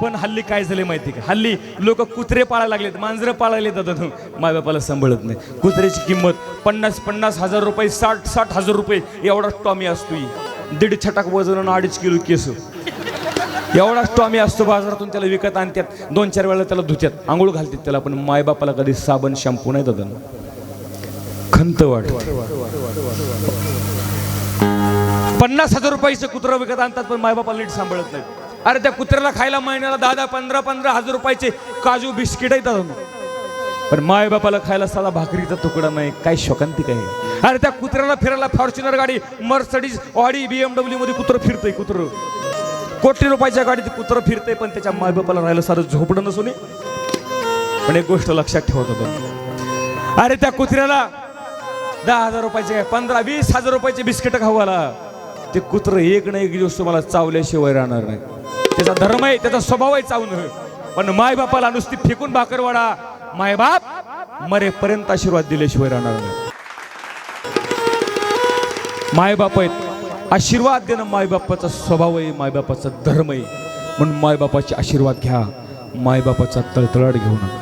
पण हल्ली काय झाले माहिती का? हल्ली लोक कुत्रे पाळायला लागलेत मांजरं पाळायला जातात मायबापाला सांभाळत नाही. कुत्र्याची किंमत पन्नास पन्नास हजार रुपये साठ साठ हजार रुपये एवढा टॉमी असतो दीड छटाक वजन आणि अडीच किलो केस. एवढाच टॉमी असतो बाजारातून त्याला विकत आणतात. दोन चार वेळा त्याला धुत्यात आंघोळ घालतात त्याला पण मायबापाला कधी साबण शॅम्पू नाही दादा खंत वाट पन्नास हजार रुपयाचं कुत्रा विकत आणतात पण मायबापाला नीट सांभाळत नाही अरे त्या कुत्र्याला खायला महिन्याला दहा दहा पंधरा पंधरा हजार रुपयाचे काजू बिस्किट येतात. पण मायबापाला खायला साधा भाकरीचा तुकडा नाही काय शोकांती काय? अरे त्या कुत्र्याला फिरायला फॉर्च्युनर गाडी मर्सडीज ऑडी बीएमडब्ल्यू मध्ये कुत्रं फिरतंय कुत्रं. कोटी रुपयाच्या गाडीत कुत्रं फिरतंय पण त्याच्या मायबापाला राहिलं सारं झोपडं नसून पण एक गोष्ट लक्षात ठेवत होतो अरे त्या कुत्र्याला दहा हजार रुपयाचे काय पंधरा वीस हजार रुपयाचे बिस्किट खाऊ आला ते कुत्र एक ना एक दिवस तुम्हाला चावल्याशिवाय राहणार नाही. त्याचा धर्म आहे त्याचा स्वभाव आहे चावून पण मायबापाला नुसती फेकून भाकरवाडा मायबाप मरेपर्यंत आशीर्वाद दिल्याशिवाय राहणार नाही. मायबाप आहेत. आशीर्वाद देणं मायबापाचा स्वभाव आहे मायबापाचा धर्म आहे. म्हणून मायबापाचे आशीर्वाद घ्या. मायबापाचा तळतळाट घेऊ नका